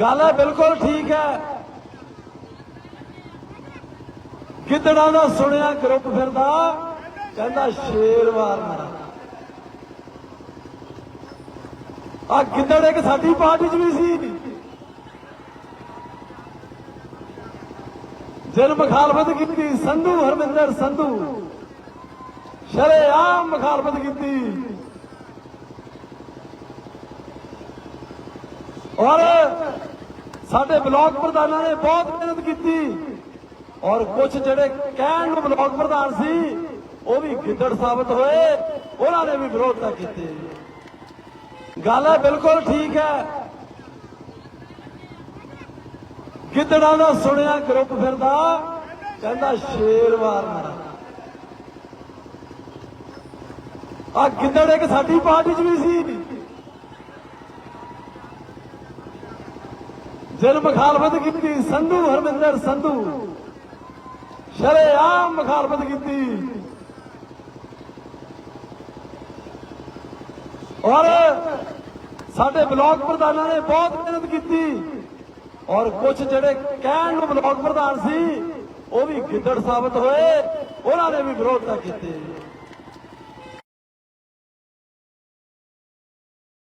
ਗੱਲ ਹੈ, ਬਿਲਕੁਲ ਠੀਕ ਹੈ। ਗਿੱਦੜਾਂ ਦਾ ਸੁਣਿਆ ਗਰੁੱਪ ਫਿਰਦਾ, ਕਹਿੰਦਾ ਸ਼ੇਰ ਮਾਰਨਾ ਆ ਗਿੱਦੜ ਇੱਕ ਸਾਡੀ ਪਾਰਟੀ 'ਚ ਵੀ ਸੀ। ਜਿਨ ਮੁਖਾਲਫਤ ਕੀਤੀ ਸੰਧੂ, ਹਰਮਿੰਦਰ ਸੰਧੂ। ਸ਼ਰੇਆਮ ਮੁਖਾਲਫਤ ਕੀਤੀ। ਔਰ ਸਾਡੇ ਬਲਾਕ ਪ੍ਰਧਾਨਾਂ ਨੇ ਬਹੁਤ ਮਿਹਨਤ ਕੀਤੀ ਔਰ ਕੁਝ ਜਿਹੜੇ ਕਹਿਣ ਨੂੰ ਬਲਾਕ ਪ੍ਰਧਾਨ ਸੀ, ਉਹ ਵੀ ਗਿੱਦੜ ਸਾਬਤ ਹੋਏ, ਉਹਨਾਂ ਨੇ ਵੀ ਵਿਰੋਧਤਾ ਕੀਤੀ। ਗੱਲ ਹੈ ਬਿਲਕੁਲ ਠੀਕ ਹੈ। ਗਿੱਦੜਾਂ ਦਾ ਸੁਣਿਆ ਗਰੁੱਪ ਫਿਰਦਾ, ਕਹਿੰਦਾ ਸ਼ੇਰ ਮਾਰਨਾ ਆ ਗਿੱਦੜ ਇੱਕ ਸਾਡੀ ਪਾਰਟੀ 'ਚ ਵੀ ਸੀ। ਜਿਨ ਮੁਖਾਲਫਤ ਕੀਤੀ, ਸੰਧੂ ਹਰਮਿੰਦਰ ਸੰਧੂ। ਸ਼ਰੇਆਮ ਮੁਖਾਲਫਤ ਕੀਤੀ। ਔਰ ਸਾਡੇ ਬਲਾਕ ਪ੍ਰਧਾਨਾਂ ਨੇ ਬਹੁਤ ਮਿਹਨਤ ਕੀਤੀ। ਔਰ ਕੁਝ ਜਿਹੜੇ ਕਹਿਣ ਨੂੰ ਬਲਾਕ ਪ੍ਰਧਾਨ ਸੀ, ਉਹ ਵੀ ਗਿੱਦੜ ਸਾਬਤ ਹੋਏ, ਉਹਨਾਂ ਨੇ ਵੀ ਵਿਰੋਧਤਾ ਕੀਤੀ।